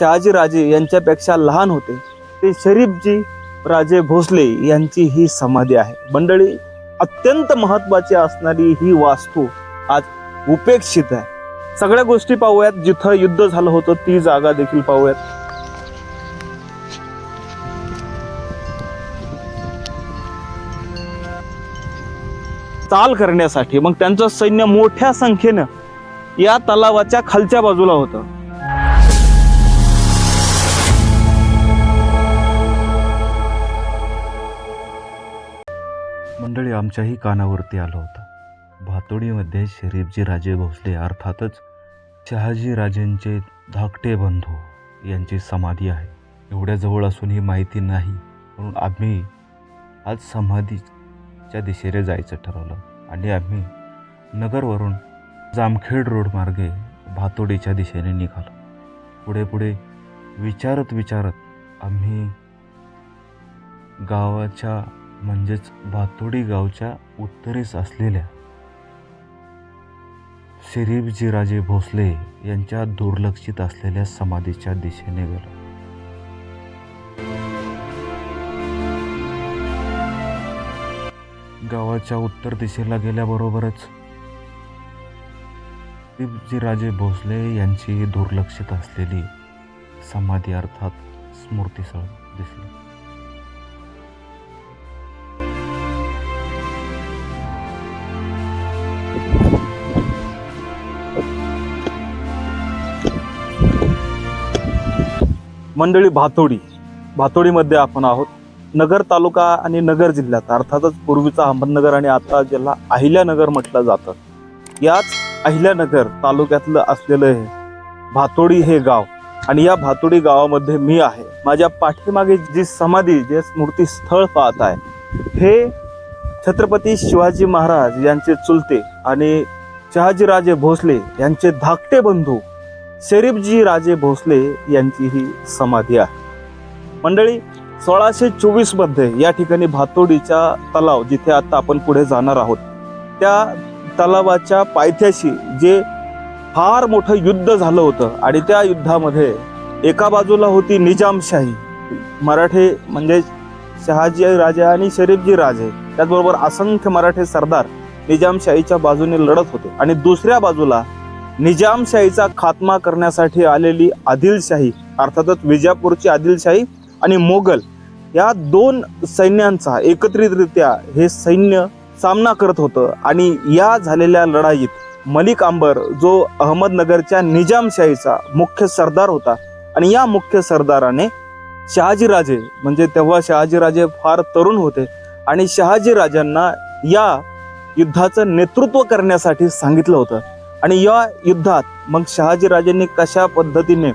शहाजी राजे यांच्यापेक्षा लहान होते. ते शरीफजी राजे भोसले यांची ही समाधी आहे. मंडळी अत्यंत महत्वाची असणारी ही वास्तू आज उपेक्षित आहे. सगळ्या गोष्टी पाहूयात. जिथं युद्ध झालं होतं ती जागा देखील पाहूयात. चाल करण्यासाठी मग त्यांचं सैन्य मोठ्या संख्येनं या तलावाच्या खालच्या बाजूला होतं. मंडळी आमच्याही कानावरती आलं होतं. भातोडीमध्ये शरीफजी राजे भोसले अर्थातच शहाजी राजेंचे धाकटे बंधू यांची समाधी आहे. एवढ्या जवळ असून ही माहिती नाही म्हणून आम्ही आज समाधीच्या दिशेने जायचं ठरवलं. आणि आम्ही नगरवरून जामखेड रोड मार्गे भातोडीच्या दिशेने निघालो. पुढे पुढे विचारत विचारत आम्ही गावाच्या म्हणजेच भातोडी गावच्या उत्तरेस असलेल्या शरीफजी राजे भोसले यांच्या दुर्लक्षित असलेल्या समाधीच्या दिशेने गेला. गावाच्या उत्तर दिशेला गेल्याबरोबरच शरीफजी राजे भोसले यांची दुर्लक्षित असलेली समाधी अर्थात स्मृतीसळ दिसली. मंडळी भातोडी. भातोडीमध्ये आपण आहोत. नगर तालुका आणि नगर जिल्ह्यात अर्थातच पूर्वीचा अहमदनगर आणि आता ज्याला अहिल्यानगर म्हटलं जातं. याच अहिल्यानगर तालुक्यातलं असलेलं हे भातोडी हे गाव. आणि या भातोडी गावामध्ये मी आहे. माझ्या पाठीमागे जी समाधी जे स्मृती स्थळ पाहत आहे हे छत्रपती शिवाजी महाराज यांचे चुलते आणि शहाजीराजे भोसले यांचे धाकटे बंधू शरीफजी राजे भोसले यांची ही समाधी आहे. मंडळी सोळाशे चोवीसमध्ये या ठिकाणी भातोडीचा तलाव जिथे आता आपण पुढे जाणार आहोत त्या तलावाच्या पायथ्याशी जे फार मोठं युद्ध झालं होतं आणि त्या युद्धामध्ये एका बाजूला होती निजामशाही. मराठे म्हणजे शहाजी राजे आणि शरीफजी राजे त्याचबरोबर असंख्य मराठे सरदार निजामशाहीच्या बाजूने लढत होते. आणि दुसऱ्या बाजूला निजामशाहीचा खात्मा करण्यासाठी आलेली आदिलशाही अर्थातच विजापूरची आदिलशाही आणि मोगल या दोन सैन्यांचा एकत्रितरित्या हे सैन्य सामना करत होतं. आणि या झालेल्या लढाईत मलिक अंबर जो अहमदनगरच्या निजामशाहीचा मुख्य सरदार होता आणि या मुख्य सरदाराने शहाजीराजे म्हणजे तेव्हा शहाजीराजे फार तरुण होते आणि शहाजीराजांना या युद्धाचं नेतृत्व करण्यासाठी सांगितलं होतं. आणि या युद्धात मग शहाजीराजेंनी कशा पद्धतीने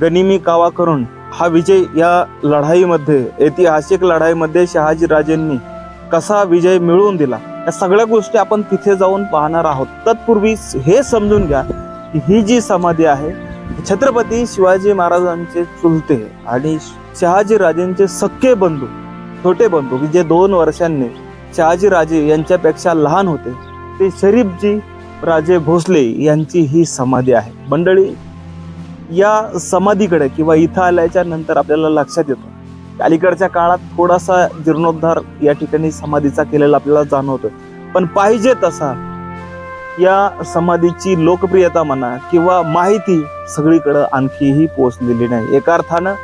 गनिमी कावा करून हा विजय या लढाईमध्ये ऐतिहासिक लढाईमध्ये शहाजीराजेंनी कसा विजय मिळवून दिला? या सगळ्या गोष्टी आपण तिथे जाऊन पाहणार आहोत. तत्पूर्वी हे समजून घ्या की ही जी समाधी आहे छत्रपती शिवाजी महाराजांचे चुलते आणि शहाजीराजेंचे सख्खे बंधू छोटे बंधू की जे दोन वर्षांनी शहाजीराजे यांच्यापेक्षा लहान होते ते शरीफजी राजे भोसले यांची ही समाधी आहे. मंडळी या समाधीकडे किंवा इथं आल्याच्यानंतर आपल्याला लक्षात येतं. अलीकडच्या काळात थोडासा जीर्णोद्धार या ठिकाणी समाधीचा केलेला आपल्याला जाणवतो पण पाहिजे तसा या समाधीची लोकप्रियता म्हणा किंवा माहिती सगळीकडं आणखीही पोहोचलेली नाही. एका अर्थानं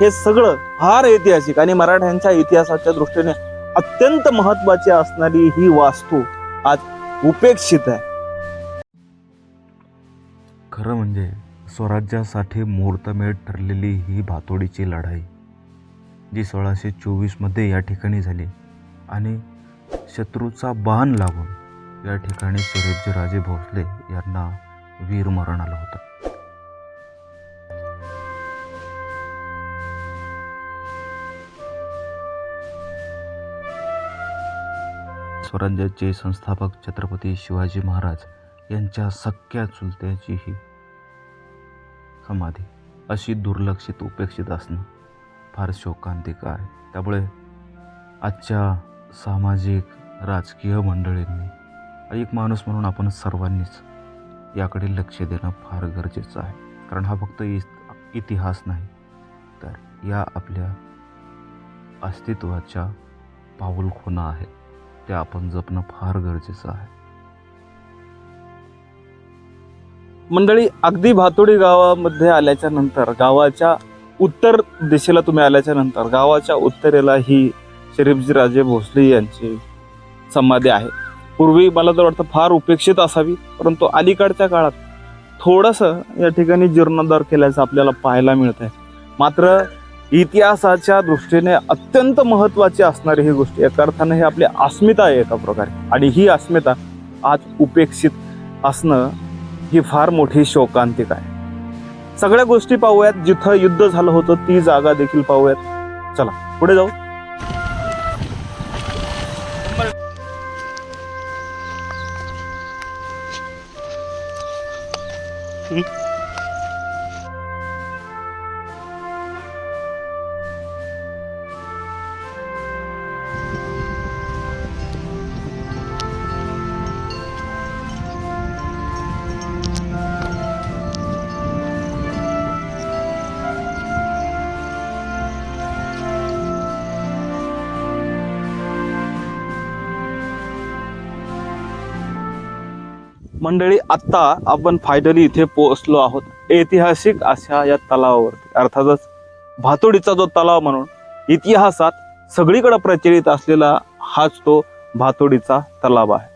हे सगळं फार ऐतिहासिक आणि मराठ्यांच्या इतिहासाच्या दृष्टीने अत्यंत महत्वाची असणारी ही वास्तू आज उपेक्षित आहे. खरं म्हणजे स्वराज्यासाठी मुहूर्तमेढ ठरलेली ही भातोडीची लढाई जी सोळाशे चोवीसमध्ये या ठिकाणी झाली आणि शत्रूचा बाण लागून या ठिकाणी शरीफजी भोसले यांना वीरमरण आलं होतं. स्वराज्याचे संस्थापक छत्रपती शिवाजी महाराज यांच्या सख्या चुलत्याचीही समाधी अशी दुर्लक्षित उपेक्षित असणं फार शोकांतिक आहे. त्यामुळे आजच्या सामाजिक राजकीय मंडळींनी एक माणूस म्हणून आपण सर्वांनीच याकडे लक्ष देणं फार गरजेचं आहे. कारण हा फक्त इ इतिहास नाही तर या आपल्या अस्तित्वाच्या पाऊलखुणा आहेत त्या आपण जपणं फार गरजेचं आहे. मंडळी अगदी भातोडी गावामध्ये आल्याच्यानंतर गावाच्या उत्तर दिशेला तुम्ही आल्याच्यानंतर गावाच्या उत्तरेला ही शरीफजी राजे भोसले यांची समाधी आहे. पूर्वी मला तर वाटतं फार उपेक्षित असावी परंतु अलीकडच्या काळात थोडंसं या ठिकाणी जीर्णोद्धार केल्याचं आपल्याला पाहायला मिळत आहे मात्र इतिहासाच्या दृष्टीने अत्यंत महत्त्वाची असणारी ही गोष्ट एका अर्थानं ही आपली अस्मिता आहे एका प्रकारे. आणि ही अस्मिता आज उपेक्षित असणं ही फार मोठी शोकांतिक आहे. सगळ्या गोष्टी पाहूयात. जिथं युद्ध झालं होतं ती जागा देखील पाहूयात. चला पुढे जाऊ. मंडळी आत्ता आपण फायनली इथे पोहोचलो आहोत. ऐतिहासिक अशा या तलावावरती. अर्थातच भातोडीचा जो तलाव म्हणून इतिहासात सगळीकडे प्रचलित असलेला हाच तो भातोडीचा तलाव आहे.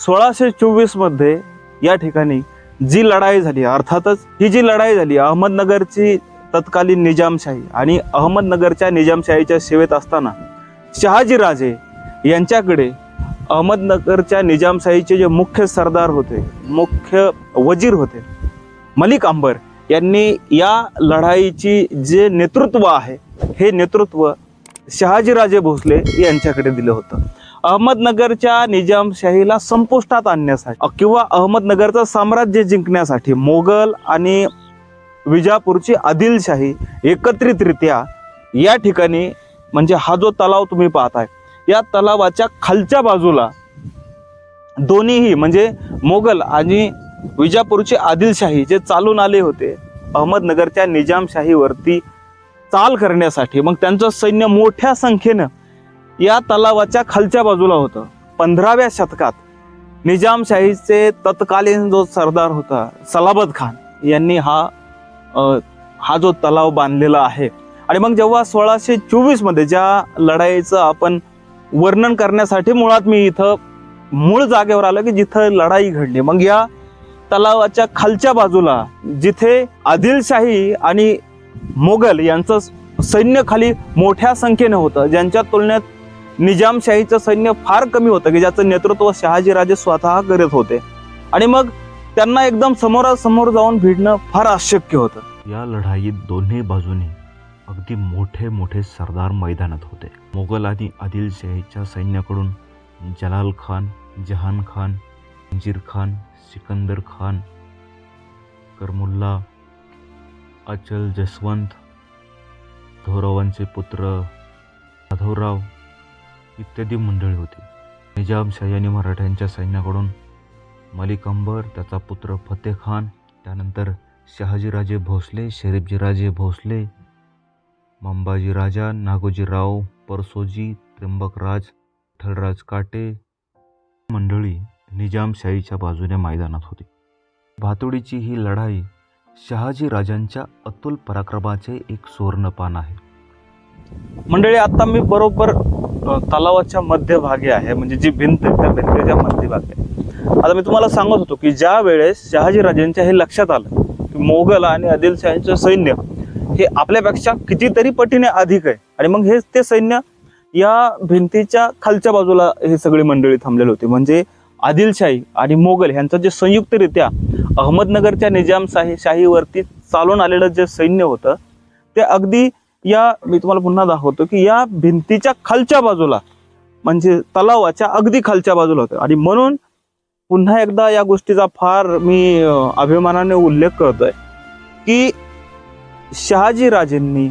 सोळाशे चोवीसमध्ये या ठिकाणी जी लढाई झाली अर्थातच ही जी लढाई झाली अहमदनगरची तत्कालीन निजामशाही आणि अहमदनगरच्या निजामशाहीच्या सेवेत असताना शहाजीराजे यांच्याकडे अहमदनगरच्या निजामशाहीचे जे मुख्य सरदार होते मुख्य वजीर होते मलिक अंबर यांनी या लढाईची जे नेतृत्व आहे हे नेतृत्व शहाजीराजे भोसले यांच्याकडे दिलं होतं. अहमदनगरच्या निजामशाहीला संपुष्टात आणण्यासाठी किंवा अहमदनगरचं साम्राज्य जिंकण्यासाठी मोगल आणि विजापूरची आदिलशाही एकत्रितरित्या या ठिकाणी म्हणजे हा जो तलाव तुम्ही पाहताय या तलावाच्या खालच्या बाजूला. दोन्हीही म्हणजे मोगल आणि विजापूरचे आदिलशाही जे चालून आले होते अहमदनगरच्या निजामशाहीवरती चाल करण्यासाठी. मग त्यांचं सैन्य मोठ्या संख्येनं या तलावाच्या खालच्या बाजूला होतं. पंधराव्या शतकात निजामशाहीचे तत्कालीन जो सरदार होता सलाबत खान यांनी हा हा जो तलाव बांधलेला आहे. आणि मग जेव्हा सोळाशे चोवीसमध्ये ज्या लढाईचं आपण वर्णन करण्यासाठी मुळात मी इथं मूळ जागेवर आलो की जिथं लढाई घडली. मग या तलावाच्या खालच्या बाजूला जिथे आदिलशाही आणि मोगल यांचं सैन्य खाली मोठ्या संख्येने होतं ज्यांच्या तुलनेत निजामशाहीचं सैन्य फार कमी होतं की ज्याचं नेतृत्व शहाजीराजे स्वतः करत होते. आणि मग त्यांना एकदम समोरासमोर जाऊन भिडणं फार अशक्य होतं. या लढाईत दोन्ही बाजूनी अगदी मोठे मोठे सरदार मैदानात होते. मोगल आणि आदिलशाहीच्या सैन्याकडून जलाल खान जहान खान अंजीर खान सिकंदर खान करमुल्ला अचल जसवंत धोरावांचे पुत्र माधवराव इत्यादी मंडळी होती. निजामशाही आणि मराठ्यांच्या सैन्याकडून मलिक अंबर त्याचा पुत्र फतेह खान त्यानंतर शहाजीराजे भोसले शरीफजीराजे भोसले मंबाजी राजा नागोजीराव परसोजी त्र्यंबकराज विठ्ठलराज काटे मंडळी निजामशाहीच्या बाजूने मैदानात होती. भातोडीची ही लढाई शहाजी राजांच्या अतुल पराक्रमाचे एक सुवर्णपान आहे. मंडळी आता मी बरोबर तलावाच्या मध्यभागी आहे. म्हणजे जी भिंत त्या भिंतीच्या मध्यभागी आहे. आता मी तुम्हाला सांगत होतो की ज्या वेळेस शहाजीराजांच्या हे लक्षात आलं की मोगल आणि आदिलशाहीचं सैन्य हे आपल्यापेक्षा कितीतरी पटीने अधिक आहे. आणि मग हे ते सैन्य या भिंतीच्या खालच्या बाजूला हे सगळी मंडळी थांबलेली होती. म्हणजे आदिलशाही आणि मोगल यांचं जे संयुक्तरित्या अहमदनगरच्या निजामशाही शाहीवरती चालून आलेलं जे सैन्य होतं ते अगदी या मी तुम्हाला पुन्हा दाखवतो की या भिंतीच्या खालच्या बाजूला म्हणजे तलावाच्या अगदी खालच्या बाजूला होतं. आणि म्हणून पुन्हा एकदा या गोष्टीचा फार मी अभिमानाने उल्लेख करतोय की शहाजीराजेंनी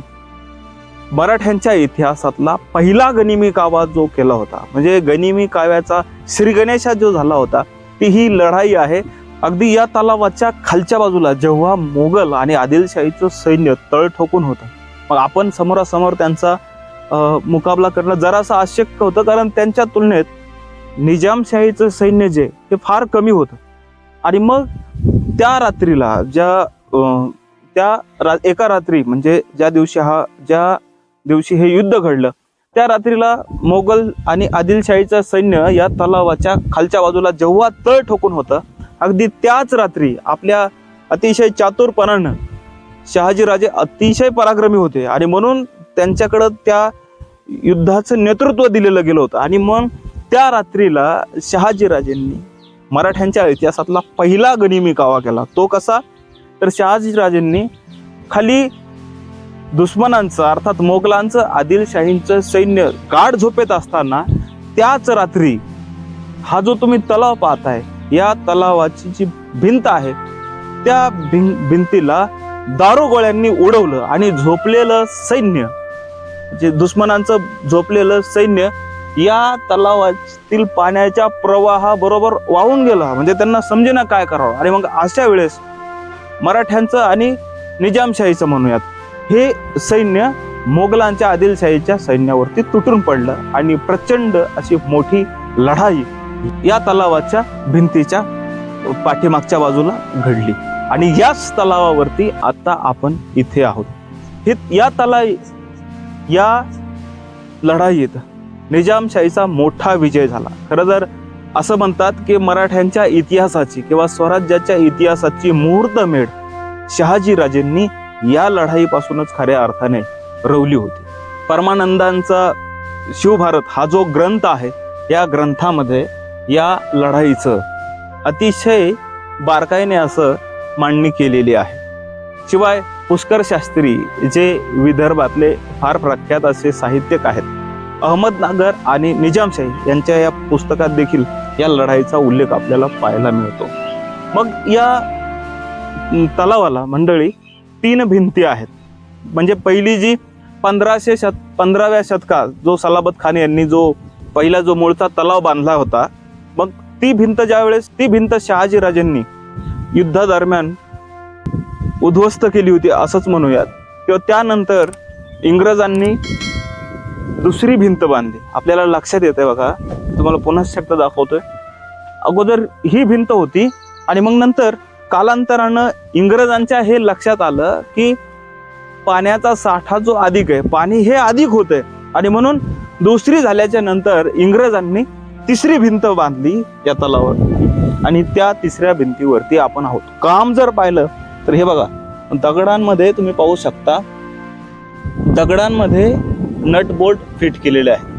मराठ्यांच्या इतिहासातला पहिला गनिमी कावा जो केला होता म्हणजे गनिमी काव्याचा श्रीगणेशा जो झाला होता ती ही लढाई आहे. अगदी या तलावाच्या खालच्या बाजूला जेव्हा मोगल आणि आदिलशाहीचं सैन्य तळ ठोकून होतं मग आपण समोरासमोर त्यांचा मुकाबला करणं जरासं अशक्य होतं कारण त्यांच्या तुलनेत निजामशाहीचं सैन्य जे हे फार कमी होतं. आणि मग त्या रात्रीला ज्या त्या रा एका रात्री म्हणजे ज्या दिवशी हा ज्या दिवशी हे युद्ध घडलं त्या रात्रीला मोगल आणि आदिलशाहीचं सैन्य या तलावाच्या खालच्या बाजूला जेव्हा तळ ठोकून होतं अगदी त्याच रात्री आपल्या अतिशय चातुरपणानं शहाजीराजे अतिशय पराक्रमी होते. आणि म्हणून त्यांच्याकडं त्या युद्धाचं नेतृत्व दिलेलं गेलं होतं. आणि मग त्या रात्रीला शहाजीराजेंनी मराठ्यांच्या इतिहासातला पहिला गनिमी कावा केला. तो कसा? तर शहाजीराजेंनी खाली दुश्मनांचं अर्थात मोगलांचं आदिलशाहींचं सैन्य गाढ झोपेत असताना त्याच रात्री हा जो तुम्ही तलाव पाहताय या तलावाची जी भिंत आहे त्या भिं भिंतीला दारोगोळ्यांनी उडवलं आणि झोपलेलं सैन्य जे दुश्मनांचं झोपलेलं सैन्य या तलावातील पाण्याच्या प्रवाहाबरोबर वाहून गेलं. म्हणजे त्यांना समजेना काय करावं. आणि मग अशा वेळेस मराठ्यांचं आणि निजामशाहीचं म्हणूयात. हे सैन्य मोगलांच्या आदिलशाहीच्या सैन्यावरती तुटून पडलं आणि प्रचंड अशी मोठी लढाई या तलावाच्या भिंतीच्या पाठीमागच्या बाजूला घडली. आणि याच तलावावरती आता आपण इथे आहोत. हे या तला या लढाईत निजामशाहीचा मोठा विजय झाला. खरं तर असं म्हणतात की मराठ्यांच्या इतिहासाची किंवा स्वराज्याच्या इतिहासाची मुहूर्तमेढ शहाजीराजेंनी या लढाईपासूनच खऱ्या अर्थाने रवली होती. परमानंदांचा शिवभारत हा जो ग्रंथ आहे या ग्रंथामध्ये या लढाईचं अतिशय बारकाईने असं मांडणी केलेली आहे. शिवाय पुष्कर शास्त्री जे विदर्भातले फार प्रख्यात असे साहित्यक आहेत अहमदनगर आणि निजामशाही यांच्या या पुस्तकात देखील या लढाईचा उल्लेख आपल्याला पाहायला मिळतो. मग या तलावाला मंडळी तीन भिंती आहेत. म्हणजे पहिली जी पंधराशे शत पंधराव्या शतकात जो सलाबत खान यांनी जो पहिला जो मूळचा तलाव बांधला होता मग ती भिंत ज्यावेळेस ती भिंत शहाजीराजेंनी युद्धादरम्यान उद्ध्वस्त केली होती असंच म्हणूयात. किंवा त्यानंतर इंग्रजांनी दुसरी भिंत बांधली. आपल्याला लक्षात येते बघा तुम्हाला पुन्हा शक्त दाखवतोय. अगोदर ही भिंत होती आणि मग नंतर कालांतरानं इंग्रजांच्या हे लक्षात आलं की पाण्याचा साठा जो अधिक आहे पाणी हे अधिक होतंय. आणि म्हणून दुसरी झाल्याच्यानंतर इंग्रजांनी तिसरी भिंत बांधली या तलावर. आणि त्या तिसऱ्या भिंतीवरती आपण आहोत. काम जर पाहिलं तर हे बघा दगडांमध्ये तुम्ही पाहू शकता. दगडांमध्ये नट बोल्ट फिट केलेले आहे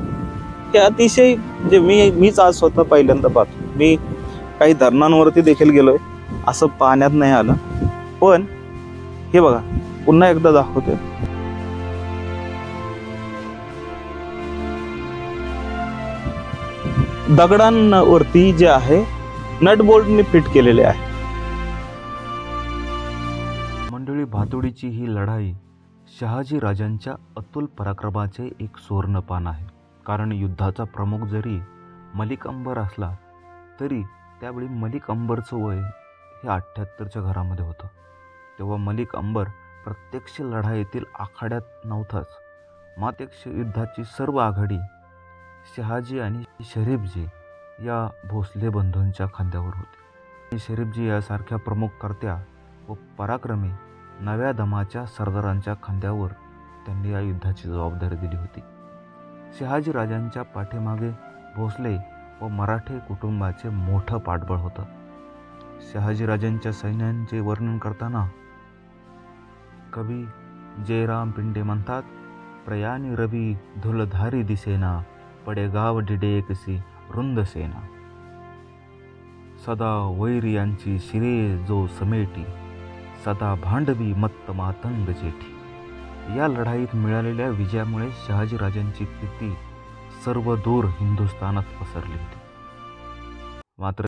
ते अतिशय म्हणजे मी मीच आज स्वतः पहिल्यांदा पाहतो. मी काही धरणांवरती देखील गेलोय. असं पाण्यात नाही आलं. पण हे बघा पुन्हा एकदा दाखवते दगडांवरती जे आहे नट बोल्टने फिट केलेले आहे. मंडळी भातोडीची ही लढाई शहाजी राजांच्या अतुल पराक्रमाचे एक सुवर्णपान आहे. कारण युद्धाचा प्रमुख जरी मलिक अंबर असला तरी त्यावेळी मलिक अंबरचं वय हे अठ्ठ्याहत्तरच्या घरामध्ये होतं. तेव्हा मलिक अंबर प्रत्यक्ष लढाईतील आखाड्यात नव्हताच. मातेक्ष युद्धाची सर्व आघाडी शहाजी आणि शरीफजी या भोसले बंधूंच्या खांद्यावर होती. शरीफजी यासारख्या प्रमुख कर्त्या व पराक्रमी नव्या दमाच्या सरदारांच्या खांद्यावर त्यांनी या युद्धाची जबाबदारी दिली होती. शहाजीराजांच्या पाठीमागे भोसले व मराठे कुटुंबाचे मोठं पाठबळ होतं. शहाजीराजांच्या सैन्यांचे वर्णन करताना कवी जयराम पिंडे म्हणतात प्रयाणी रवी धुलधारी दिसेना पडेगाव डिडे कसी रुंद सेना. सदा वैरी यांची शिरे जो समेटी सदा भांडवी मत्त मातंग जेठी. या लढाईत मिळालेल्या विजयामुळे शहाजीराजांची कीर्ती सर्व दूर हिंदुस्थानात पसरली होती. मात्र